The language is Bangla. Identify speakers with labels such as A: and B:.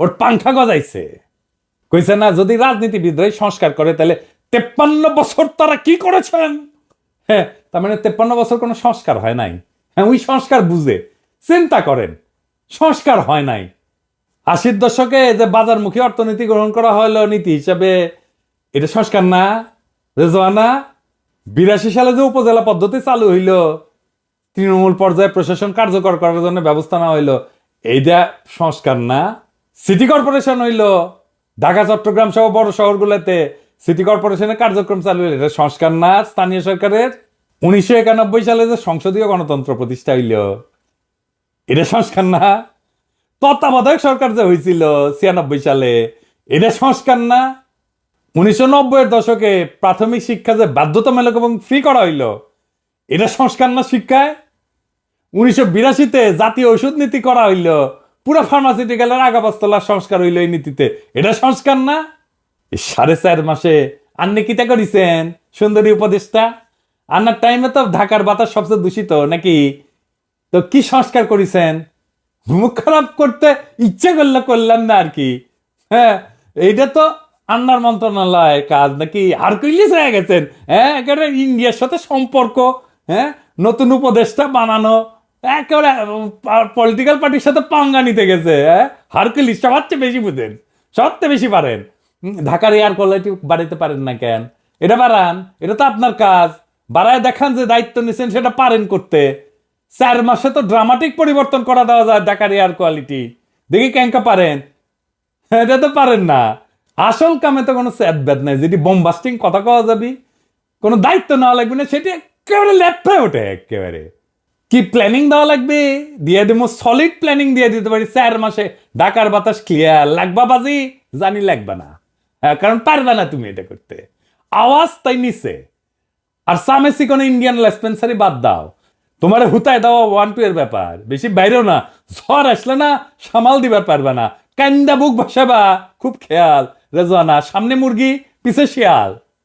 A: ওর পাংখা গজাইছে। কইছে, না, যদি রাজনীতিবিদ হয়ে সংস্কার করে, তাহলে তেপ্পান্ন বছর তারা কি করেছেন? হ্যাঁ তার মানে তেপ্পান্ন বছর কোনো সংস্কার হয় নাই। হ্যাঁ ওই সংস্কার বুঝে, চিন্তা করেন, সংস্কার হয় নাই। আশির দশকে যে বাজারমুখী অর্থনীতি গ্রহণ করা হলো, নীতি হিসাবে, এটা সংস্কার না, রেজওয়ানা বিরাশি সালে যে উপজেলা পদ্ধতি চালু হইল, তৃণমূল পর্যায়ে প্রশাসন কার্যকর করার জন্য ব্যবস্থা নেওয়া হইল, এইটা সংস্কার না? সিটি কর্পোরেশন হইল ঢাকা, চট্টগ্রাম সহ বড় শহরগুলোতে সিটি কর্পোরেশনের কার্যক্রম চালু হইল। এটা সংস্কার না, স্থানীয় সরকারের। উনিশশো একানব্বই সালে যে সংসদীয় গণতন্ত্র প্রতিষ্ঠা হইল, এটা সংস্কার না। তত্ত্বাবধায়ক সরকার যে হয়েছিল ছিয়ানব্বই সালে, এটা সংস্কার না। উনিশশো নব্বইয়ের দশকে প্রাথমিক শিক্ষা যে বাধ্যতামূলক এবং ফ্রি করা হইল, এটা সংস্কার না শিক্ষায়। উনিশশো বিরাশিতে জাতীয় ওষুধ নীতি করা হইল পুরো ফার্মাসিউটিক্যালের আগাপাস্তলার সংস্কার হইল এই নীতিতে। এটা সংস্কার না? সাড়ে চার মাসে। আন্নি কিতা করিছেন, সুন্দরী উপদেষ্টা? আন্নার টাইমে তো ঢাকার বাতাস সবচেয়ে দূষিত, নাকি? তো কি সংস্কার করেছেন? মুখ খারাপ করতে ইচ্ছে করলে করলাম না আর কি। হ্যাঁ এইটা তো আন্নার মন্ত্রণালয়ের কাজ, নাকি? আর কইলিস হয়ে গেছেন। হ্যাঁ একেবারে ইন্ডিয়ার সাথে সম্পর্ক হ্যাঁ নতুন উপদেষ্টা বানানো একেবারে পলিটিক্যাল পার্টির সাথে পাঙ্গা নিতে গেছে হ্যাঁ? হারকুলিস সবার বেশি বুঝেন, সবচেয়ে বেশি পারেন। ঢাকার এয়ার কোয়ালিটি বাড়াইতে পারেন না কেন? এটা বাড়ান, এটা তো আপনার কাজ। বাড়ায় দেখান যে দায়িত্ব নিছেন, সেটা পারেন করতে। চার মাসে তো ড্রামাটিক পরিবর্তন করা দেওয়া যায় ঢাকার এয়ার কোয়ালিটি দেখি ক্যাঙ্কা পারেন? এটা তো পারেন না। আসল কামে তো কোনো স্যাদ ব্যাদ নাই, যেটি বোমবাস্টিং কথা কওয়া যাবি, কোনো দায়িত্ব নেওয়া লাগবে না, সেটি একেবারে লেফটে ওঠে, একেবারে। কি প্ল্যানিং দেওয়া লাগবে? দিয়ে দেবো সলিড প্ল্যানিং দিয়ে দিতে পারি চার মাসে। ঢাকার বাতাস ক্লিয়ার লাগবা বাজি? জানি লাগবে না। হ্যাঁ কারণ পারবে না তুমি এটা করতে। আওয়াজ তাই নিচে। আর সামেসি কোনো ইন্ডিয়ান লেসপেন্সারি বাদ দাও। তোমার হুতায় দেওয়া ওয়ান টু এর ব্যাপার। বেশি বাইরেও না। ঝড় আসলে না, সামাল দিবার পারবে না। কান্দা বুক ভাসাবা খুব খেয়াল। রেজওয়ানা, সামনে মুরগি, পিছে শিয়াল।